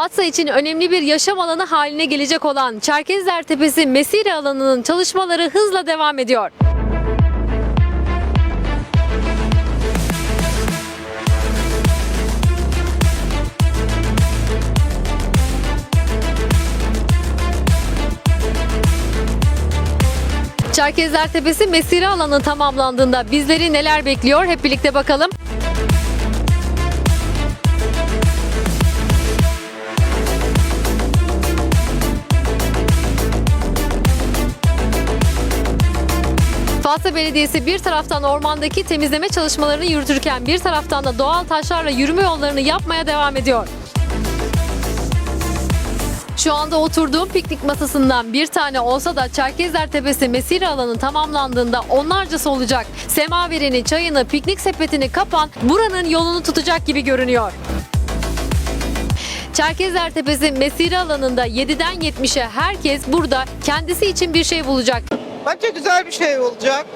Fatsa için önemli bir yaşam alanı haline gelecek olan Çerkezler Tepesi Mesire alanının çalışmaları hızla devam ediyor. Çerkezler Tepesi mesire alanı tamamlandığında bizleri neler bekliyor hep birlikte bakalım. Fatsa Belediyesi bir taraftan ormandaki temizleme çalışmalarını yürütürken bir taraftan da doğal taşlarla yürüme yollarını yapmaya devam ediyor. Şu anda oturduğum piknik masasından bir tane olsa da Çerkezler Tepesi mesire alanı tamamlandığında onlarcası olacak. Semaverini, çayını, piknik sepetini kapan buranın yolunu tutacak gibi görünüyor. Çerkezler Tepesi mesire alanında 7'den 70'e herkes burada kendisi için bir şey bulacak. Bence güzel bir şey olacak.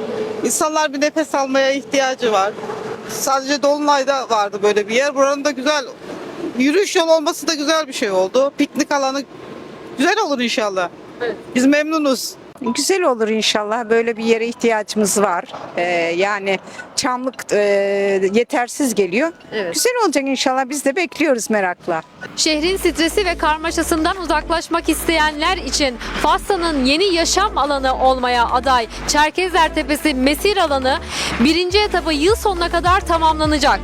İnsanlar bir nefes almaya ihtiyacı var. Sadece Dolunay'da vardı böyle bir yer. Buranın da güzel yürüyüş yolu olması da güzel bir şey oldu. Piknik alanı güzel olur inşallah. Evet. Biz memnunuz. Güzel olur inşallah. Böyle bir yere ihtiyacımız var. Ee, yani çamlık e, yetersiz geliyor. Evet. Güzel olacak inşallah. Biz de bekliyoruz merakla. Şehrin stresi ve karmaşasından uzaklaşmak isteyenler için Fassa'nın yeni yaşam alanı olmaya aday Çerkezler Tepesi Mesir alanı birinci etabı yıl sonuna kadar tamamlanacak.